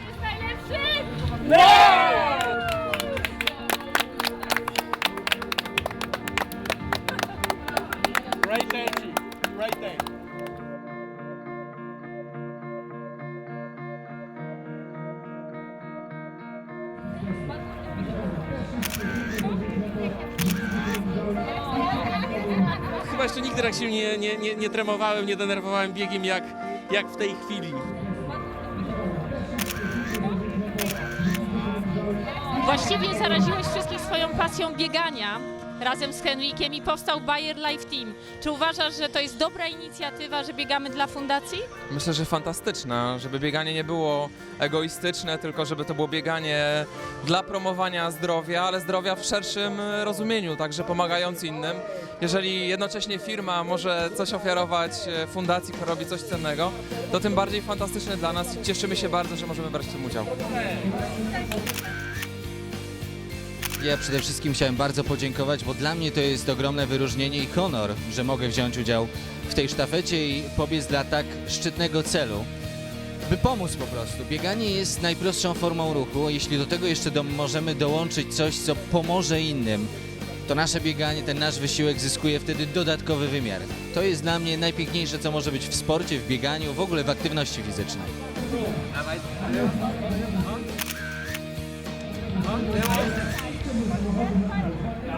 jest najlepszy! Right there, Chief. Right there. Chyba jeszcze nigdy tak się nie, nie, nie, nie tremowałem, nie denerwowałem biegiem jak, jak w tej chwili. Właściwie zaraziłeś wszystkich swoją pasją biegania razem z Henrikiem i powstał Bayer Life Team. Czy uważasz, że to jest dobra inicjatywa, że biegamy dla fundacji? Myślę, że fantastyczna, żeby bieganie nie było egoistyczne, tylko żeby to było bieganie dla promowania zdrowia, ale zdrowia w szerszym rozumieniu, także pomagając innym. Jeżeli jednocześnie firma może coś ofiarować e, fundacji, która robi coś cennego, to tym bardziej fantastyczne dla nas i cieszymy się bardzo, że możemy brać w tym udział. Ja przede wszystkim chciałem bardzo podziękować, bo dla mnie to jest ogromne wyróżnienie i honor, że mogę wziąć udział w tej sztafecie i pobiec dla tak szczytnego celu. By pomóc po prostu. Bieganie jest najprostszą formą ruchu. Jeśli do tego jeszcze do, możemy dołączyć coś, co pomoże innym, to nasze bieganie, ten nasz wysiłek zyskuje wtedy dodatkowy wymiar. To jest dla mnie najpiękniejsze, co może być w sporcie, w bieganiu, w ogóle w aktywności fizycznej.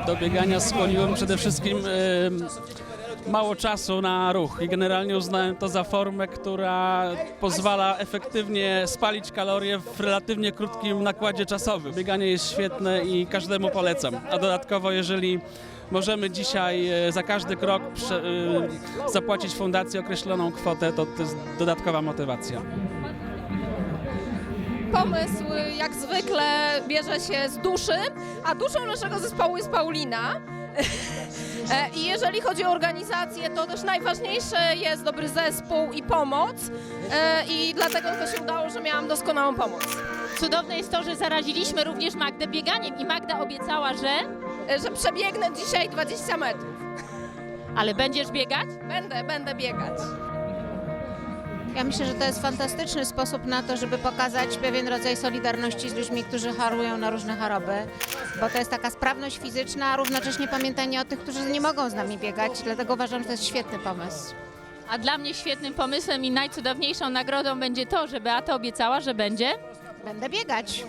Do biegania skłoniłem przede wszystkim mało czasu na ruch i generalnie uznałem to za formę, która pozwala efektywnie spalić kalorie w relatywnie krótkim nakładzie czasowym. Bieganie jest świetne i każdemu polecam. A dodatkowo, jeżeli możemy dzisiaj e, za każdy krok e, zapłacić fundacji określoną kwotę, to to jest dodatkowa motywacja. Pomysł jak zwykle bierze się z duszy, a duszą naszego zespołu jest Paulina. E, I jeżeli chodzi o organizację, to też najważniejsze jest dobry zespół i pomoc. E, I dlatego to się udało, że miałam doskonałą pomoc. Cudowne jest to, że zaraziliśmy również Magdę bieganiem i Magda obiecała, że... E, Że przebiegnę dzisiaj 20 metrów. Ale będziesz biegać? Będę, będę biegać. Ja myślę, że to jest fantastyczny sposób na to, żeby pokazać pewien rodzaj solidarności z ludźmi, którzy chorują na różne choroby, bo to jest taka sprawność fizyczna, a równocześnie pamiętanie o tych, którzy nie mogą z nami biegać, dlatego uważam, że to jest świetny pomysł. A dla mnie świetnym pomysłem i najcudowniejszą nagrodą będzie to, że Beata obiecała, że będzie... Będę biegać.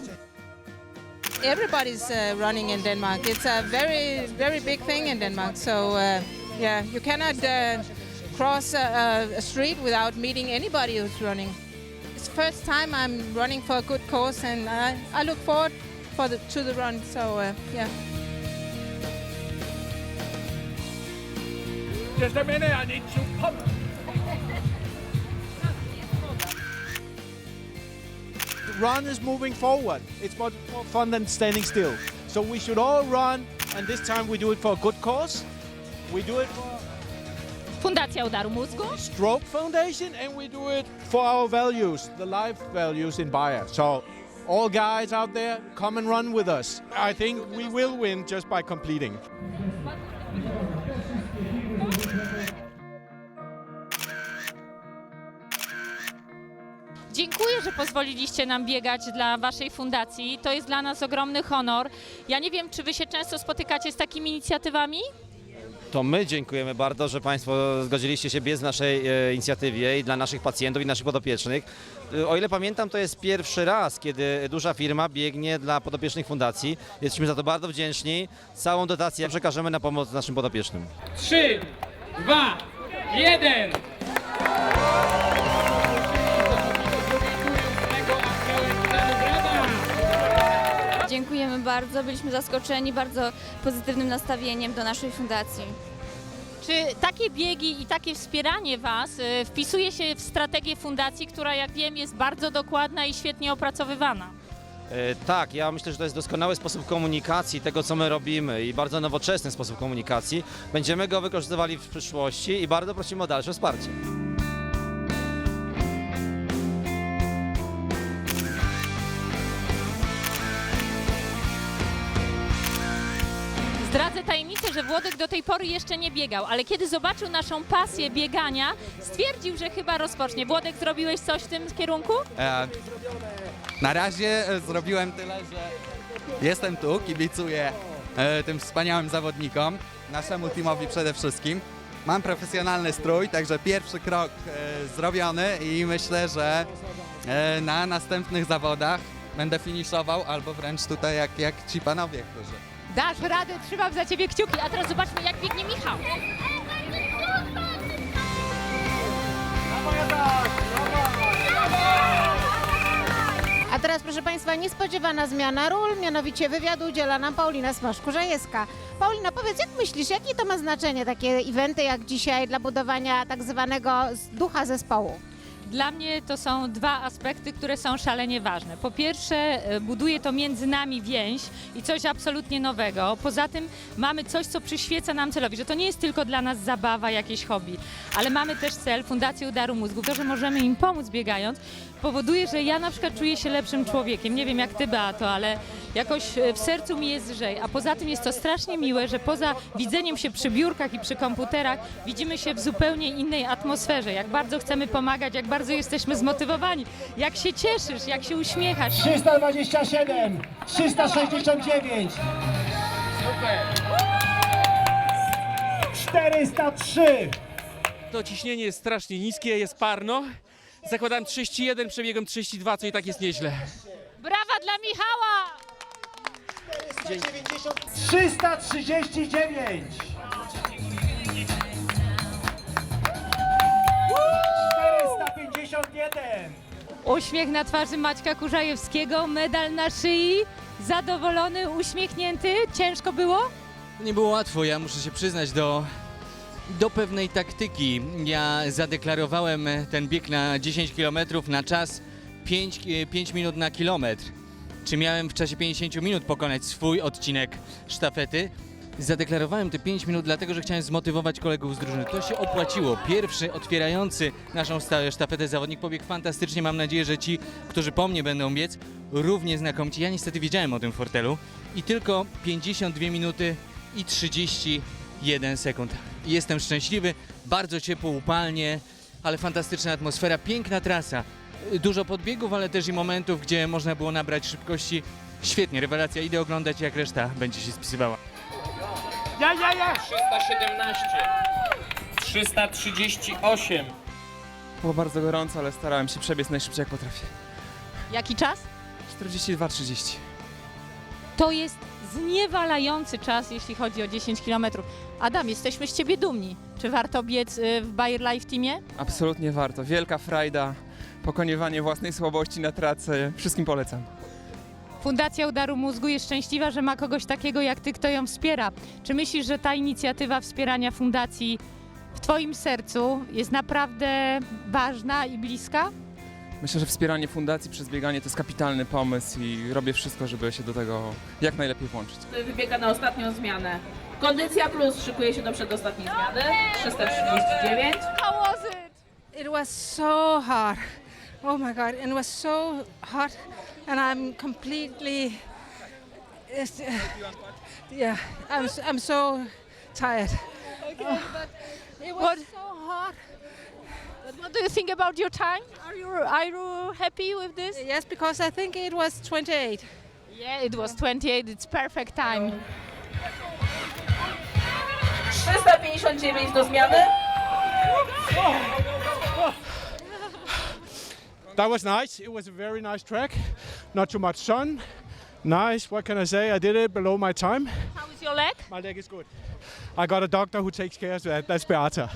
everybody's uh, running in Denmark. It's a very, very big thing in Denmark. So, uh, yeah, you cannot uh, cross a, a street without meeting anybody who's running. It's the first time I'm running for a good cause, and I, I look forward for the, to the run. So, uh, yeah. Just a minute, I need to pump. Run is moving forward. It's much more fun than standing still. So we should all run, and this time we do it for a good cause. We do it for Fundacja Udaru Mózgu. Stroke Foundation, and we do it for our values, the life values in Bayer. So, all guys out there, come and run with us. I think we will win just by completing. Dziękuję, że pozwoliliście nam biegać dla waszej fundacji. To jest dla nas ogromny honor. Ja nie wiem, czy wy się często spotykacie z takimi inicjatywami? To my dziękujemy bardzo, że Państwo zgodziliście się biec w naszej e, inicjatywie i dla naszych pacjentów i naszych podopiecznych. E, O ile pamiętam, to jest pierwszy raz, kiedy duża firma biegnie dla podopiecznych fundacji. Jesteśmy za to bardzo wdzięczni. Całą dotację przekażemy na pomoc naszym podopiecznym. Trzy, dwa, jeden. Dziękujemy bardzo. Byliśmy zaskoczeni bardzo pozytywnym nastawieniem do naszej fundacji. Czy takie biegi i takie wspieranie was y, wpisuje się w strategię fundacji, która jak wiem jest bardzo dokładna i świetnie opracowywana? E, Tak, ja myślę, że to jest doskonały sposób komunikacji tego, co my robimy i bardzo nowoczesny sposób komunikacji. Będziemy go wykorzystywali w przyszłości i bardzo prosimy o dalsze wsparcie. Tajemnicę, że Włodek do tej pory jeszcze nie biegał, ale kiedy zobaczył naszą pasję biegania, stwierdził, że chyba rozpocznie. Włodek, zrobiłeś coś w tym kierunku? E, na razie e, zrobiłem tyle, że jestem tu, kibicuję e, tym wspaniałym zawodnikom, naszemu teamowi przede wszystkim. Mam profesjonalny strój, także pierwszy krok e, zrobiony i myślę, że e, na następnych zawodach będę finiszował albo wręcz tutaj jak, jak ci panowie, którzy Dasz radę, trzymam za ciebie kciuki. A teraz zobaczmy, jak biegnie Michał. A teraz, proszę Państwa, niespodziewana zmiana ról, mianowicie wywiadu udziela nam Paulina Smaszku-Żajewska. Paulina, powiedz, jak myślisz, jakie to ma znaczenie takie eventy jak dzisiaj dla budowania tak zwanego ducha zespołu? Dla mnie to są dwa aspekty, które są szalenie ważne. Po pierwsze, e, buduje to między nami więź i coś absolutnie nowego. Poza tym mamy coś, co przyświeca nam celowi, że to nie jest tylko dla nas zabawa, jakieś hobby, ale mamy też cel, Fundację Udaru Mózgu. To, że możemy im pomóc biegając, powoduje, że ja na przykład czuję się lepszym człowiekiem. Nie wiem jak ty, Beato, ale jakoś e, w sercu mi jest lżej. A poza tym jest to strasznie miłe, że poza widzeniem się przy biurkach i przy komputerach, widzimy się w zupełnie innej atmosferze. Jak bardzo chcemy pomagać, jak bardzo jesteśmy zmotywowani, jak się cieszysz, jak się uśmiechasz. 327, 369. 403. To ciśnienie jest strasznie niskie, jest parno. Zakładam 31, przebiegam 32, co i tak jest nieźle. Brawa dla Michała! 339. 451. Uśmiech na twarzy Maćka Kurzajewskiego, medal na szyi, zadowolony, uśmiechnięty. Ciężko było? Nie było łatwo, ja muszę się przyznać do, do pewnej taktyki. Ja zadeklarowałem ten bieg na 10 km na czas 5, 5 minut na kilometr. Czy miałem w czasie 50 minut pokonać swój odcinek sztafety? Zadeklarowałem te 5 minut dlatego, że chciałem zmotywować kolegów z drużyny. To się opłaciło. Pierwszy otwierający naszą sztafetę zawodnik pobiegł fantastycznie. Mam nadzieję, że ci, którzy po mnie będą biec, równie znakomici. Ja niestety wiedziałem o tym fortelu i tylko 52 minuty i 31 sekund. Jestem szczęśliwy, bardzo ciepło, upalnie, ale fantastyczna atmosfera, piękna trasa. Dużo podbiegów, ale też i momentów, gdzie można było nabrać szybkości. Świetnie, rewelacja. Idę oglądać, jak reszta będzie się spisywała. Ja, ja, ja. 317, 338. Było bardzo gorąco, ale starałem się przebiec najszybciej jak potrafię. Jaki czas? 42-30. To jest zniewalający czas, jeśli chodzi o 10 km. Adam, jesteśmy z ciebie dumni. Czy warto biec y, w Bayer Life Teamie? Absolutnie warto. Wielka frajda, pokonywanie własnej słabości na trace. Wszystkim polecam. Fundacja Udaru Mózgu jest szczęśliwa, że ma kogoś takiego jak ty, kto ją wspiera. Czy myślisz, że ta inicjatywa wspierania fundacji w twoim sercu jest naprawdę ważna i bliska? Myślę, że wspieranie fundacji przez bieganie to jest kapitalny pomysł i robię wszystko, żeby się do tego jak najlepiej włączyć. Wybiega na ostatnią zmianę. Kondycja plus szykuje się do przedostatniej zmiany. 339. How was it? It was so hard. Oh my God. And it was so hot. And I'm completely. It's, yeah, I'm, s- I'm so tired. Okay, oh. but It was What- so hot. But what do you think about your time? Are you are you happy with this? Yes, because I think it was 28. Yeah, it was 28. It's perfect time. 359 do zmiany. That was nice. It was a very nice track. Not too much sun. Nice. What can I say? I did it below my time. How is your leg? My leg is good. I got a doctor who takes care of that. That's Beata.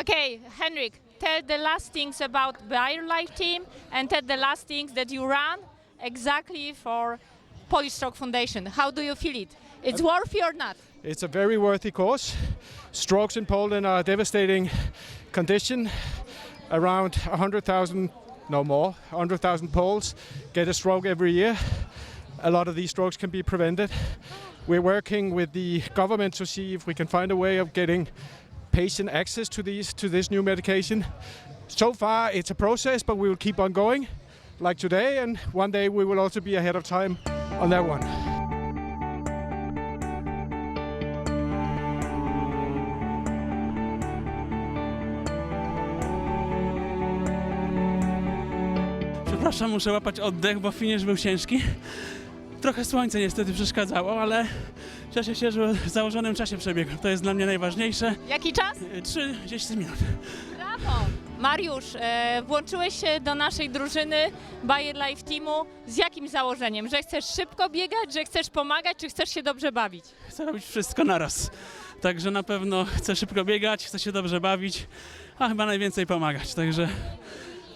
Okay, Henrik, tell the last things about Bayer Life Team and tell the last things that you ran exactly for Polish Stroke Foundation. How do you feel it? It's worthy or not? It's a very worthy course. Strokes in Poland are a devastating condition. Around 100,000, no more, 100,000 Poles get a stroke every year. A lot of these strokes can be prevented. We're working with the government to see if we can find a way of getting patient access to these to this new medication. So far, it's a process, but we will keep on going, like today, and one day we will also be ahead of time on that one. Przepraszam, muszę łapać oddech, bo finisz był ciężki. Trochę słońce niestety przeszkadzało, ale cieszę się, że w założonym czasie przebiegłem. To jest dla mnie najważniejsze. Jaki czas? E, 30 minut. Brawo! Mariusz, e, włączyłeś się do naszej drużyny Bayer Life Teamu z jakim założeniem? Że chcesz szybko biegać, że chcesz pomagać, czy chcesz się dobrze bawić? Chcę robić wszystko naraz. Także na pewno chcę szybko biegać, chcę się dobrze bawić, a chyba najwięcej pomagać. Także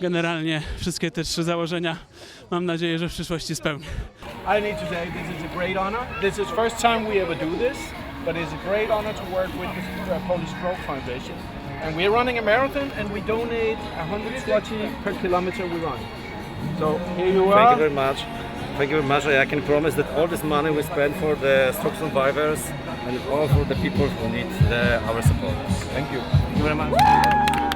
generalnie wszystkie te trzy założenia mam nadzieję, że w przyszłości spełnię. I need to say this is a great honor. This is first time we ever do this, but it's a great honor to work with the Polish Stroke Foundation. And we're running a marathon and we donate 100 zloty per kilometer we run. So here you Thank are. you very much. Thank you very much. I can promise that all this money we spend for the stroke survivors and all for the people who need the, our support. Thank you. Thank you very much.